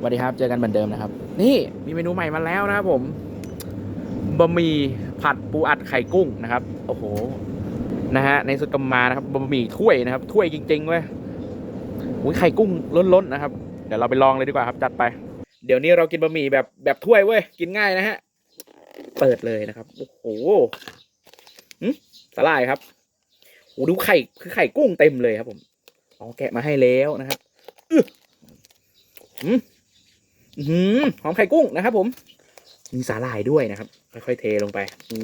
สวัสดีครับ เจอกันเหมือนเดิมนะครับ นี่มีเมนูใหม่มาแล้วนะครับผมบะหมี่ผัดปูอัดไข่กุ้งนะครับ โอ้โห นะฮะ ในสุดกำมานะครับบะหมี่ถ้วยนะครับ ถ้วยจริงๆเว้ยอุ้ยไข่กุ้งล้นๆนะครับ เดี๋ยวเราไปลองเลยดีกว่าครับ จัดไป เดี๋ยวนี้เรากินบะหมี่แบบแบบถ้วยเว้ย กินง่ายนะฮะ เปิดเลยนะครับ โอ้โหหึสลายครับโอ้ดูไข่ คือไข่กุ้งเต็มเลยครับผมเอ๋อแกะมาให้แล้วนะครับอื้อ หืมอื้อหือมไข่กุ้งนะครับ ผม มีสาหร่ายด้วยนะครับค่อยๆเทลงไป อื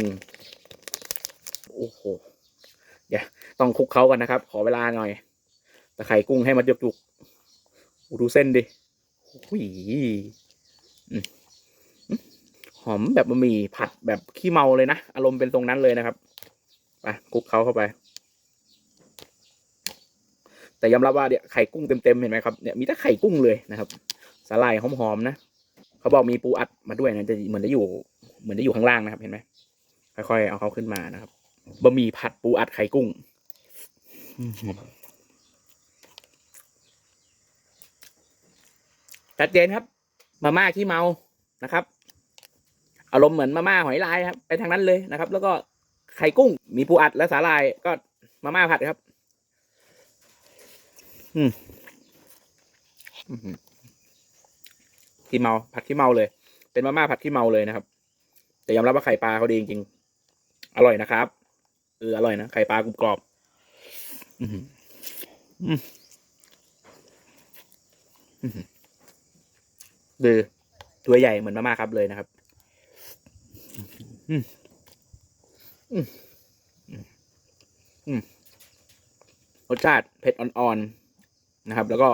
มโอ้โหเดี๋ยวต้องคลุกเขากันนะครับ ขอเวลาหน่อยแต่ไข่กุ้งให้มันจุกๆดูเส้นดิหุยหอมแบบบะหมี่ผัดแบบขี้เมาเลยนะ อารมณ์เป็นตรงนั้นเลยนะครับไปคลุกเขาเข้าไป แต่ยอมรับว่าเนี่ยไข่กุ้งเต็มๆเห็นไหมครับเนี่ยมีแต่ไข่กุ้งเลยนะครับ สาหร่ายหอมๆนะเขาบอกมีปูอัดมาด้วยนะจะเหมือนจะอยู่เหมือนจะอยู่ข้างล่างนะครับเห็นไหมค่อยๆเอาเขาขึ้นมานะครับบะหมี่ผัดปูอัดไข่กุ้งชัดเจนครับ มาม่าที่เมานะครับ อารมณ์เหมือนมาม่าหอยลายครับ ไปทางนั้นเลยนะครับ แล้วก็ไข่กุ้ง มีปูอัดและสาหร่ายก็มาม่าผัดครับ อืม ขี้เมาผัดขี้เมาเลย เป็นมาม่าผัดขี้เมาเลยนะครับ แต่ยอมรับว่าไข่ปลาเขาดีจริงๆอร่อยนะครับเอออร่อยนะไข่ปลากรุบกรอบอือหืออืมอื้อหือดือตัวใหญ่เหมือนมาม่าครับเลยนะครับอือืมอือืมรสชาติเผ็ดอ่อนๆนะครับ แล้วก็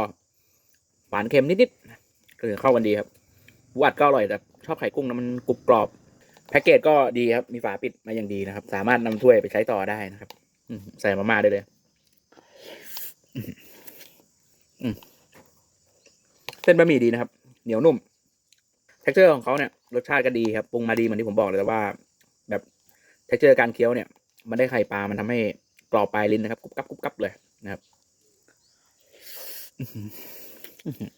หวานเค็มนิดๆ เลยเข้ากันดีครับวัดก็อร่อยแต่ชอบไข่กุ้งนะมันกรุบกรอบ แพ็กเกจก็ดีครับ มีฝาปิดมาอย่างดีนะครับ สามารถนำถ้วยไปใช้ต่อได้นะครับอืใส่มาม่าได้เลยเส้นบะหมี่ดีนะครับ เหนียวนุ่มเท็กเจอร์ของเขาเนี่ยรสชาติก็ดีครับปรุงมาดีเหมือนที่ผมบอกเลยแต่ว่า แบบเท็กเจอร์การเคี้ยวเนี่ย มันได้ไข่ปลามันทำให้กรอบปลายลิ้นนะครับกรุบกรับกรุบกรับเลยนะครับอื้อหืออื้อหือ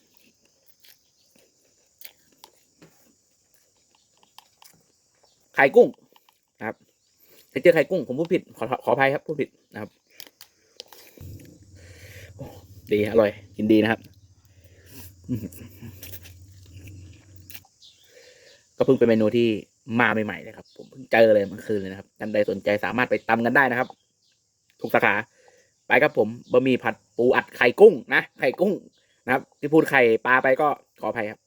ไข่กุ้งนะครับเท็กเจอร์ไข่กุ้งผมพูดผิดขอขออภัยครับพูดผิดนะครับดีอร่อยกินดีนะครับก็เพิ่งเป็นเมนูที่มาใหม่ๆเลยครับ ผมเพิ่งเจอเลยเมื่อคืนเลยนะครับท่านใดสนใจสามารถไปตำกันได้นะครับ ทุกสาขา ไปครับผมบะหมี่ผัดปูอัดไข่กุ้งนะไข่กุ้งนะครับ ที่พูดไข่ปลาไปก็ขออภัยครับ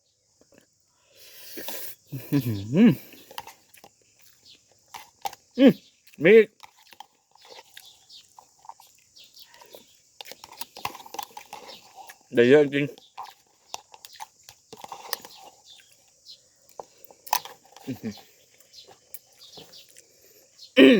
อื้อหืออืมมีอีกเดี๋ยวเยอะจริงอืม